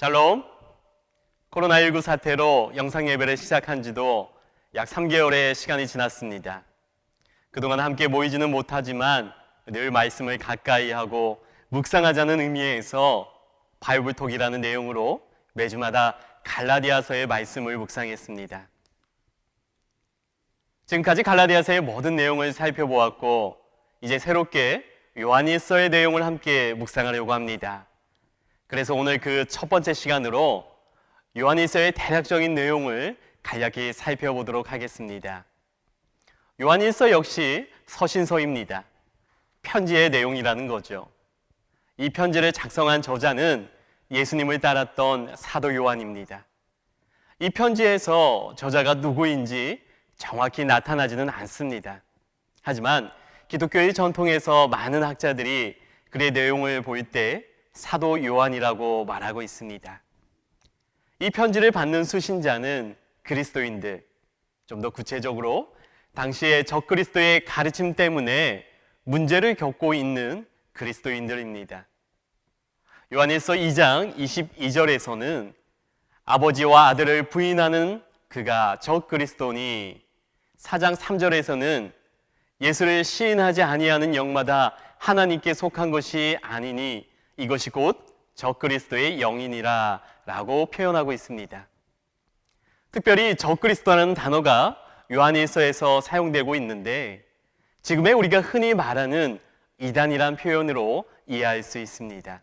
샬롬. 코로나19 사태로 영상 예배를 시작한 지도 약 3개월의 시간이 지났습니다. 그동안 함께 모이지는 못하지만 늘 말씀을 가까이 하고 묵상하자는 의미에서 바이블톡이라는 내용으로 매주마다 갈라디아서의 말씀을 묵상했습니다. 지금까지 갈라디아서의 모든 내용을 살펴보았고 이제 새롭게 요한일서의 내용을 함께 묵상하려고 합니다. 그래서 오늘 그 첫 번째 시간으로 요한일서의 대략적인 내용을 간략히 살펴보도록 하겠습니다. 요한일서 역시 서신서입니다. 편지의 내용이라는 거죠. 이 편지를 작성한 저자는 예수님을 따랐던 사도 요한입니다. 이 편지에서 저자가 누구인지 정확히 나타나지는 않습니다. 하지만 기독교의 전통에서 많은 학자들이 그의 내용을 볼 때 사도 요한이라고 말하고 있습니다. 이 편지를 받는 수신자는 그리스도인들, 좀 더 구체적으로 당시의 적그리스도의 가르침 때문에 문제를 겪고 있는 그리스도인들입니다. 요한일서 2장 22절에서는 아버지와 아들을 부인하는 그가 적그리스도니 4장 3절에서는 예수를 시인하지 아니하는 영마다 하나님께 속한 것이 아니니 이것이 곧 적그리스도의 영이니라 라고 표현하고 있습니다. 특별히 적그리스도라는 단어가 요한일서에서 사용되고 있는데 지금의 우리가 흔히 말하는 이단이란 표현으로 이해할 수 있습니다.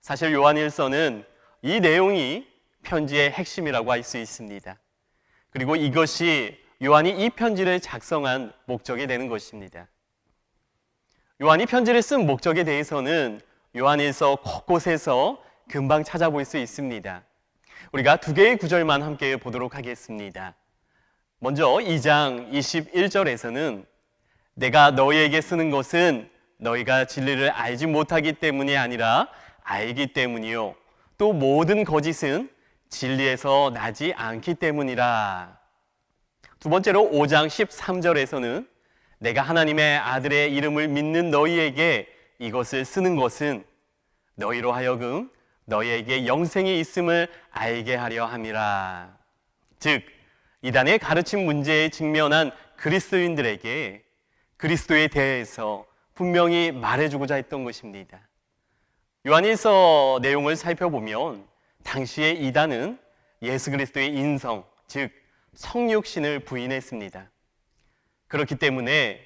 사실 요한일서는 이 내용이 편지의 핵심이라고 할 수 있습니다. 그리고 이것이 요한이 이 편지를 작성한 목적이 되는 것입니다. 요한이 편지를 쓴 목적에 대해서는 요한일서 곳곳에서 금방 찾아볼 수 있습니다. 우리가 두 개의 구절만 함께 보도록 하겠습니다. 먼저 2장 21절에서는 내가 너희에게 쓰는 것은 너희가 진리를 알지 못하기 때문이 아니라 알기 때문이요. 또 모든 거짓은 진리에서 나지 않기 때문이라. 두 번째로 5장 13절에서는 내가 하나님의 아들의 이름을 믿는 너희에게 이것을 쓰는 것은 너희로 하여금 너희에게 영생이 있음을 알게 하려 함이라. 즉, 이단의 가르침 문제에 직면한 그리스도인들에게 그리스도에 대해서 분명히 말해주고자 했던 것입니다. 요한일서 내용을 살펴보면 당시의 이단은 예수 그리스도의 인성, 즉 성육신을 부인했습니다. 그렇기 때문에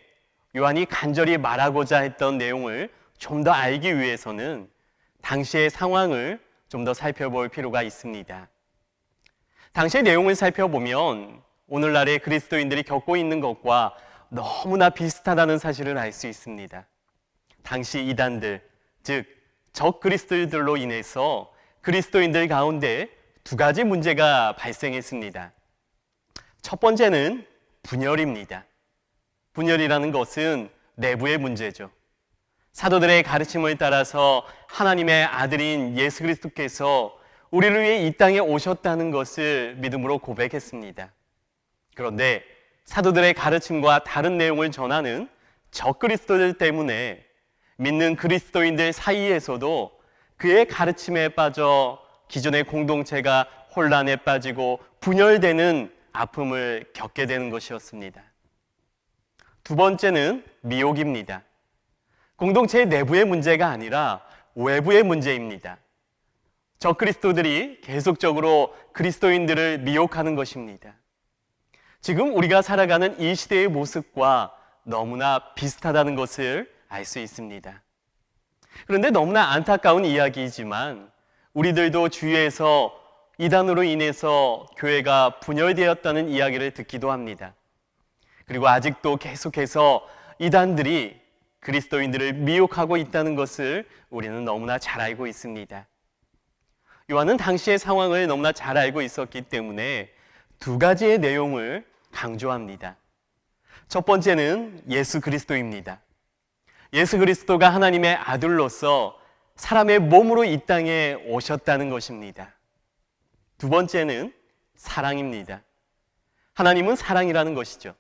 요한이 간절히 말하고자 했던 내용을 좀 더 알기 위해서는 당시의 상황을 좀 더 살펴볼 필요가 있습니다. 당시의 내용을 살펴보면 오늘날의 그리스도인들이 겪고 있는 것과 너무나 비슷하다는 사실을 알 수 있습니다. 당시 이단들, 즉, 적 그리스도인들로 인해서 그리스도인들 가운데 두 가지 문제가 발생했습니다. 첫 번째는 분열입니다. 분열이라는 것은 내부의 문제죠. 사도들의 가르침을 따라서 하나님의 아들인 예수 그리스도께서 우리를 위해 이 땅에 오셨다는 것을 믿음으로 고백했습니다. 그런데 사도들의 가르침과 다른 내용을 전하는 적그리스도들 때문에 믿는 그리스도인들 사이에서도 그의 가르침에 빠져 기존의 공동체가 혼란에 빠지고 분열되는 아픔을 겪게 되는 것이었습니다. 두 번째는 미혹입니다. 공동체의 내부의 문제가 아니라 외부의 문제입니다. 저 그리스도들이 계속적으로 그리스도인들을 미혹하는 것입니다. 지금 우리가 살아가는 이 시대의 모습과 너무나 비슷하다는 것을 알 수 있습니다. 그런데 너무나 안타까운 이야기이지만 우리들도 주위에서 이단으로 인해서 교회가 분열되었다는 이야기를 듣기도 합니다. 그리고 아직도 계속해서 이단들이 그리스도인들을 미혹하고 있다는 것을 우리는 너무나 잘 알고 있습니다. 요한은 당시의 상황을 너무나 잘 알고 있었기 때문에 두 가지의 내용을 강조합니다. 첫 번째는 예수 그리스도입니다. 예수 그리스도가 하나님의 아들로서 사람의 몸으로 이 땅에 오셨다는 것입니다. 두 번째는 사랑입니다. 하나님은 사랑이라는 것이죠.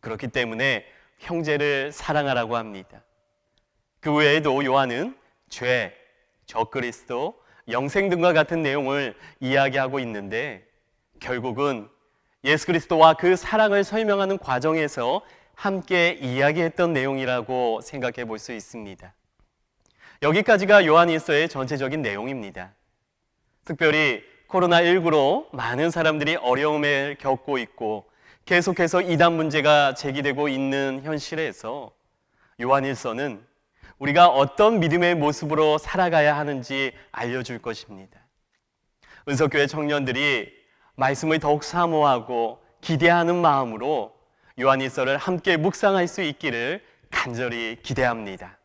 그렇기 때문에 형제를 사랑하라고 합니다. 그 외에도 요한은 죄, 적그리스도, 영생 등과 같은 내용을 이야기하고 있는데 결국은 예수 그리스도와 그 사랑을 설명하는 과정에서 함께 이야기했던 내용이라고 생각해 볼 수 있습니다. 여기까지가 요한일서의 전체적인 내용입니다. 특별히 코로나19로 많은 사람들이 어려움을 겪고 있고 계속해서 이단 문제가 제기되고 있는 현실에서 요한일서는 우리가 어떤 믿음의 모습으로 살아가야 하는지 알려줄 것입니다. 은석교회 청년들이 말씀을 더욱 사모하고 기대하는 마음으로 요한일서를 함께 묵상할 수 있기를 간절히 기대합니다.